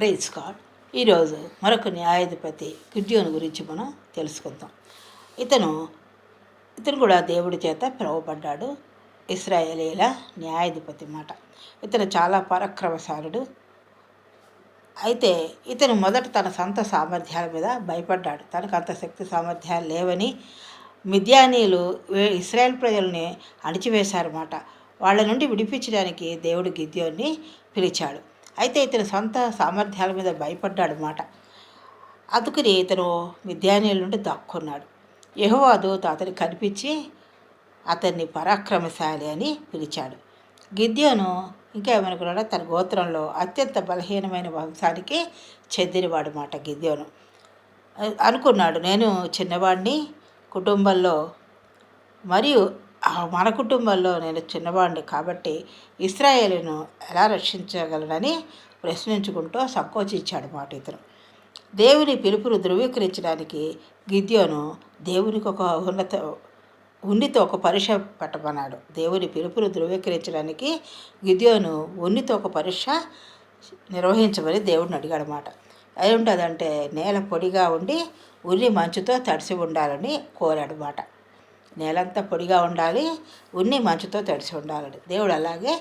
Praise card ఈరోజు మరొక న్యాయాధిపతి గిడ్యోను గురించి మనం తెలుసుకుందాం. ఇతను ఇతను కూడా దేవుడి చేత పిలువబడ్డాడు. ఇస్రాయేలీల న్యాయాధిపతి మాట. ఇతను చాలా పరాక్రమశాలుడు. అయితే ఇతను మొదట తన సొంత సామర్థ్యాల మీద భయపడ్డాడు. తనకు అంత శక్తి సామర్థ్యాలు లేవని మిద్యానీయులు వే- ఇస్రాయేల్ ప్రజల్ని అణిచివేశారన్నమాట వాళ్ళ నుండి విడిపించడానికి దేవుడు గిద్యోన్ని పిలిచాడు. అయితే ఇతని సొంత సామర్థ్యాల మీద భయపడ్డాడు మాట. అందుకని ఇతను మిద్యానీయుల నుండి దాక్కున్నాడు. యెహోవా దూత అతనికి కనిపించి అతన్ని పరాక్రమశాలి అని పిలిచాడు. గిద్యోను ఇంకా ఏమనుకున్నాడో తన గోత్రంలో అత్యంత బలహీనమైన వంశానికి చెందినవాడు మాట గిద్యోను. అనుకున్నాడు నేను చిన్నవాడిని కుటుంబంలో మరియు మన కుటుంబంలో నేను చిన్నవాడిని కాబట్టి ఇస్రాయేలును ఎలా రక్షించగలనని ప్రశ్నించుకుంటూ సంకోచించాడు మాట ఇతను. దేవుని పిలుపును ధృవీకరించడానికి గిద్యోను దేవునికి ఒక ఉన్నత ఉన్నితో ఒక పరీక్ష పెట్టమన్నాడు. దేవుని పిలుపును ధృవీకరించడానికి గిద్యోను ఉన్నితో ఒక పరీక్ష నిర్వహించమని దేవుడిని అడిగాడు అన్నమాట అయి ఉంటుందంటే నేల పొడిగా ఉండి ఉన్ని మంచుతో తడిసి ఉండాలని కోరాడు మాట. నేలంతా పొడిగా ఉండాలి ఉన్ని మంచుతో తడిసి ఉండాలని దేవుడు అలాగే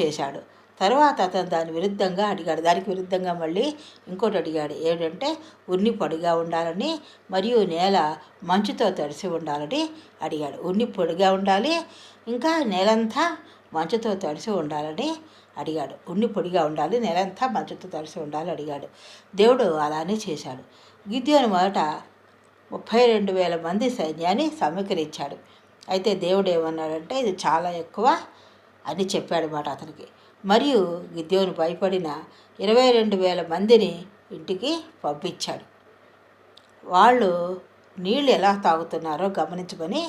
చేశాడు. తర్వాత అతను దాని విరుద్ధంగా అడిగాడు. దానికి విరుద్ధంగా మళ్ళీ ఇంకోటి అడిగాడు. ఏమిటంటే ఉన్ని పొడిగా ఉండాలని మరియు నేల మంచుతో తడిసి ఉండాలని అడిగాడు. ఉన్ని పొడిగా ఉండాలి ఇంకా నేలంతా మంచుతో తడిసి ఉండాలని అడిగాడు. ఉన్ని పొడిగా ఉండాలి నేలంతా మంచుతో తడిసి ఉండాలని అడిగాడు. దేవుడు అలానే చేశాడు. గిద్యోని మొదట ముప్పై రెండు వేల మంది సైన్యాన్ని సమీకరించాడు. అయితే దేవుడు ఏమన్నాడంటే ఇది చాలా ఎక్కువ అని చెప్పాడు మాట అతనికి. మరియు గిద్యోను భయపడిన ఇరవై రెండు వేల మందిని ఇంటికి పంపించాడు. వాళ్ళు నీళ్ళు ఎలా తాగుతున్నారో గమనించమని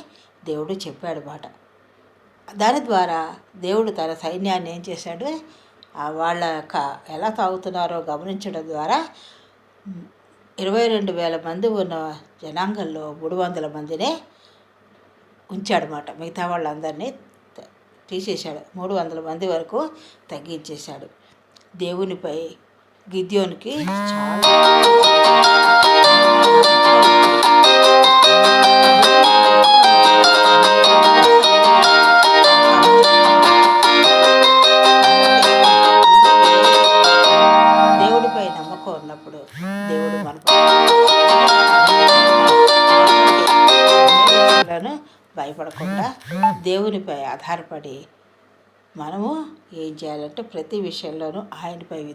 దేవుడు చెప్పాడు మాట దాని ద్వారా దేవుడు తన సైన్యాన్ని ఏం చేశాడు? వాళ్ళ యొక్క ఎలా తాగుతున్నారో గమనించడం ద్వారా ఇరవై రెండు వేల మంది ఉన్న జనాంగంలో మూడు వందల మందినే ఉంచాడనమాట మిగతా వాళ్ళందరినీ తీసేశాడు. మూడు వందల మంది వరకు తగ్గించేశాడు. దేవునిపై గిద్యోనికి చాలా భయపడకుండా దేవునిపై ఆధారపడి మనము ఏం చేయాలంటే ప్రతి విషయంలోనూ ఆయనపై